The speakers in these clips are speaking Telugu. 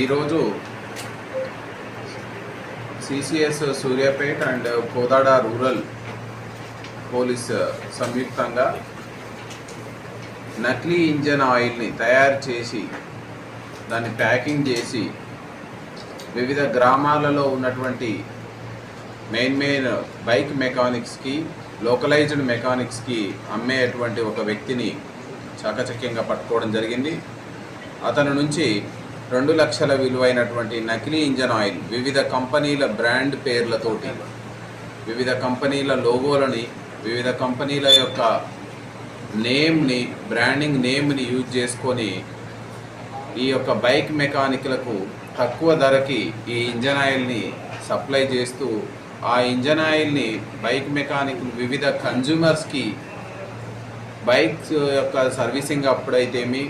ఈరోజు CCS Suryapet and Kodad rural police సంయుక్తంగా నకిలీ ఇంజన్ ఆయిల్ని తయారు చేసి దాన్ని ప్యాకింగ్ చేసి వివిధ గ్రామాలలో ఉన్నటువంటి మెయిన్ మెయిన్ బైక్ మెకానిక్స్కి లోకలైజ్డ్ మెకానిక్స్కి అమ్మేటువంటి ఒక వ్యక్తిని చాకచక్యంగా పట్టుకోవడం జరిగింది. అతని నుంచి రెండు లక్షల విలువైనటువంటి నకిలీ ఇంజన్ ఆయిల్ వివిధ కంపెనీల బ్రాండ్ పేర్లతోటి వివిధ కంపెనీల లోగోలని వివిధ కంపెనీల యొక్క నేమ్ని బ్రాండింగ్ నేమ్ని యూజ్ చేసుకొని ఈ యొక్క బైక్ మెకానిక్లకు తక్కువ ధరకి ఈ ఇంజన్ ఆయిల్ని సప్లై చేస్తూ ఆ ఇంజన్ ఆయిల్ని బైక్ మెకానిక్ వివిధ కన్జ్యూమర్స్కి బైక్స్ యొక్క సర్వీసింగ్ అప్పుడైతేమి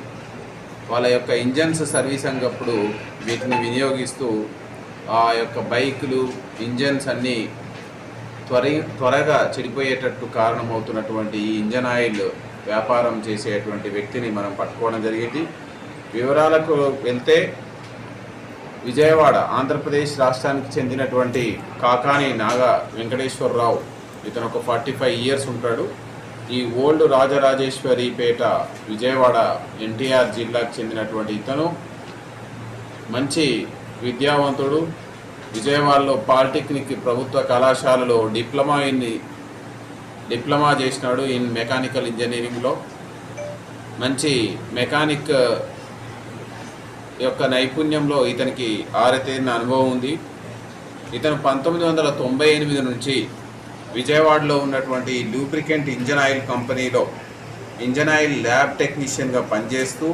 వాళ్ళ యొక్క ఇంజన్స్ సర్వీసింగ్ అప్పుడు వీటిని వినియోగిస్తూ ఆ యొక్క బైకులు ఇంజన్స్ అన్నీ త్వర త్వరగా చెడిపోయేటట్టు కారణమవుతున్నటువంటి ఈ ఇంజన్ ఆయిల్ వ్యాపారం చేసేటువంటి వ్యక్తిని మనం పట్టుకోవడం జరిగింది. వివరాలకు వెళ్తే విజయవాడ ఆంధ్రప్రదేశ్ రాష్ట్రానికి చెందినటువంటి కాకాని నాగ వెంకటేశ్వరరావు. ఇతను ఒక ఫార్టీ ఫైవ్ ఇయర్స్ ఉంటాడు. ఈ ఓల్డ్ రాజరాజేశ్వరి పేట విజయవాడ ఎన్టీఆర్ జిల్లాకు చెందినటువంటి ఇతను. మంచి విద్యావంతుడు. విజయవాడలో పాలిటెక్నిక్ ప్రభుత్వ కళాశాలలో డిప్లొమా ఇన్ డిప్లొమా చేసినాడు ఇన్ మెకానికల్ ఇంజనీరింగ్లో. మంచి మెకానిక్ యొక్క నైపుణ్యంలో ఇతనికి ఆరతేరిన అనుభవం ఉంది. ఇతను పంతొమ్మిది వందల తొంభై ఎనిమిది నుంచి విజయవాడలో ఉన్నటువంటి లూబ్రికెంట్ ఇంజన్ ఆయిల్ కంపెనీలో ఇంజన్ ఆయిల్ ల్యాబ్ టెక్నీషియన్గా పనిచేస్తూ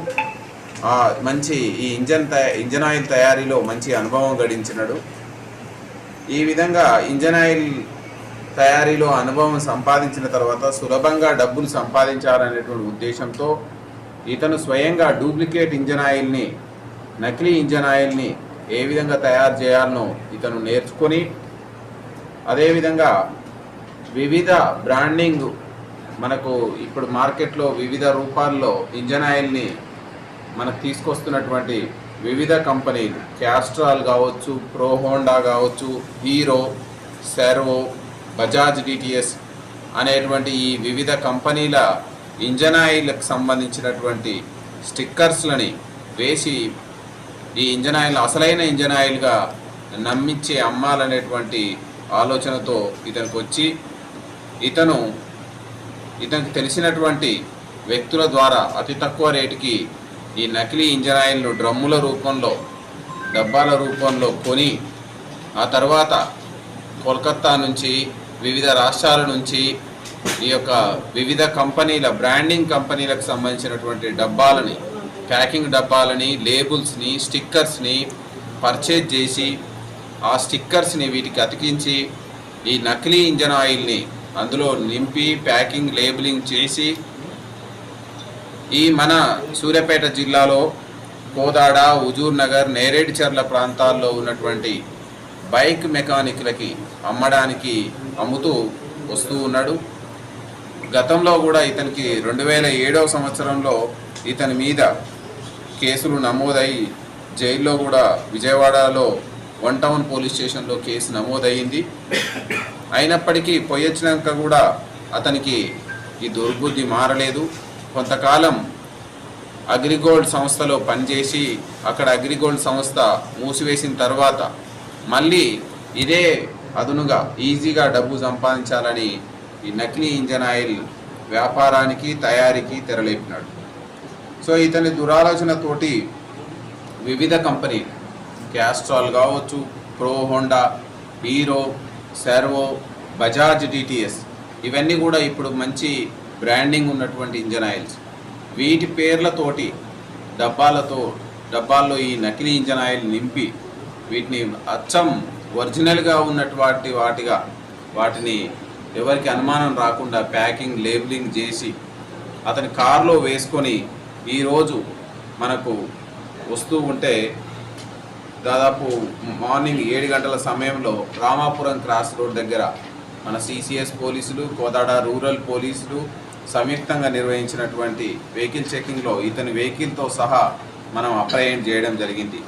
మంచి ఈ ఇంజన్ తయా ఇంజన్ ఆయిల్ తయారీలో మంచి అనుభవం గడించినాడు. ఈ విధంగా ఇంజన్ ఆయిల్ తయారీలో అనుభవం సంపాదించిన తర్వాత సులభంగా డబ్బులు సంపాదించాలనేటువంటి ఉద్దేశంతో ఇతను స్వయంగా డూప్లికేట్ ఇంజన్ ఆయిల్ని నకిలీ ఇంజన్ ఆయిల్ని ఏ విధంగా తయారు చేయాలనో ఇతను నేర్చుకొని అదేవిధంగా వివిధ బ్రాండింగ్ మనకు ఇప్పుడు మార్కెట్లో వివిధ రూపాల్లో ఇంజన్ ఆయిల్ని మనకు తీసుకొస్తున్నటువంటి వివిధ కంపెనీలు. క్యాస్ట్రాల్ కావచ్చు ప్రో హోండా కావచ్చు హీరో సెర్వో బజాజ్ డిటిఎస్ అనేటువంటి ఈ వివిధ కంపెనీల ఇంజన్ ఆయిల్కి సంబంధించినటువంటి స్టిక్కర్స్లని వేసి ఈ ఇంజన్ ఆయిల్ అసలైన ఇంజన్ ఆయిల్గా నమ్మించి అమ్మాలనేటువంటి ఆలోచనతో ఇతనికి వచ్చి ఇతను ఇతనికి తెలిసినటువంటి వ్యక్తుల ద్వారా అతి తక్కువ రేటుకి ఈ నకిలీ ఇంజన్ ఆయిల్ను డ్రమ్ముల రూపంలో డబ్బాల రూపంలో కొని ఆ తర్వాత కోల్కత్తా నుంచి వివిధ రాష్ట్రాల నుంచి ఈ యొక్క వివిధ కంపెనీల బ్రాండింగ్ కంపెనీలకు సంబంధించినటువంటి డబ్బాలని ప్యాకింగ్ డబ్బాలని లేబుల్స్ని స్టిక్కర్స్ని పర్చేజ్ చేసి ఆ స్టిక్కర్స్ని వీటికి అతికించి ఈ నకిలీ ఇంజన్ ఆయిల్ని అందులో నింపి ప్యాకింగ్ లేబులింగ్ చేసి ఈ మన సూర్యాపేట జిల్లాలో కోదాడ హుజూర్ నగర్ నేరేడుచర్ల ప్రాంతాల్లో ఉన్నటువంటి బైక్ మెకానిక్లకి అమ్మడానికి అమ్ముతూ వస్తూ ఉన్నాడు. గతంలో కూడా ఇతనికి రెండు వేల ఏడవ సంవత్సరంలో ఇతని మీద కేసులు నమోదై జైల్లో కూడా విజయవాడలో వన్ టౌన్ పోలీస్ స్టేషన్లో కేసు నమోదయ్యింది. అయినప్పటికీ పోయొచ్చినాక కూడా అతనికి ఈ దుర్బుద్ధి మారలేదు. కొంతకాలం అగ్రిగోల్డ్ సంస్థలో పనిచేసి అక్కడ అగ్రిగోల్డ్ సంస్థ మూసివేసిన తర్వాత మళ్ళీ ఇదే అదునుగా ఈజీగా డబ్బు సంపాదించాలని ఈ నకిలీ ఇంజన్ ఆయిల్ వ్యాపారానికి తయారీకి తెరలేపినాడు. సో ఇతని దురాలోచనతోటి వివిధ కంపెనీలు క్యాస్ట్రాల్ కావచ్చు pro Honda Hero Servo Bajaj DTS ఇవన్నీ కూడా ఇప్పుడు మంచి బ్రాండింగ్ ఉన్నటువంటి ఇంజన్ ఆయిల్స్. వీటి పేర్లతోటి డబ్బాలతో డబ్బాల్లో ఈ నకిలీ ఇంజన్ ఆయిల్ నింపి వీటిని అచ్చం ఒరిజినల్గా ఉన్నటువంటి వాటిగా వాటిని ఎవరికి అనుమానం రాకుండా ప్యాకింగ్ లేబులింగ్ చేసి అతని కారులో వేసుకొని ఈరోజు మనకు వస్తూ ఉంటే దాదాపు మార్నింగ్ ఏడు గంటల సమయంలో రామాపురం క్రాస్ రోడ్ దగ్గర మన సిసిఎస్ పోలీసులు కోదాడ రూరల్ పోలీసులు సంయుక్తంగా నిర్వహించినటువంటి వెహికల్ చెకింగ్లో ఇతని వెహికల్తో సహా మనం అప్రయం చేయడం జరిగింది.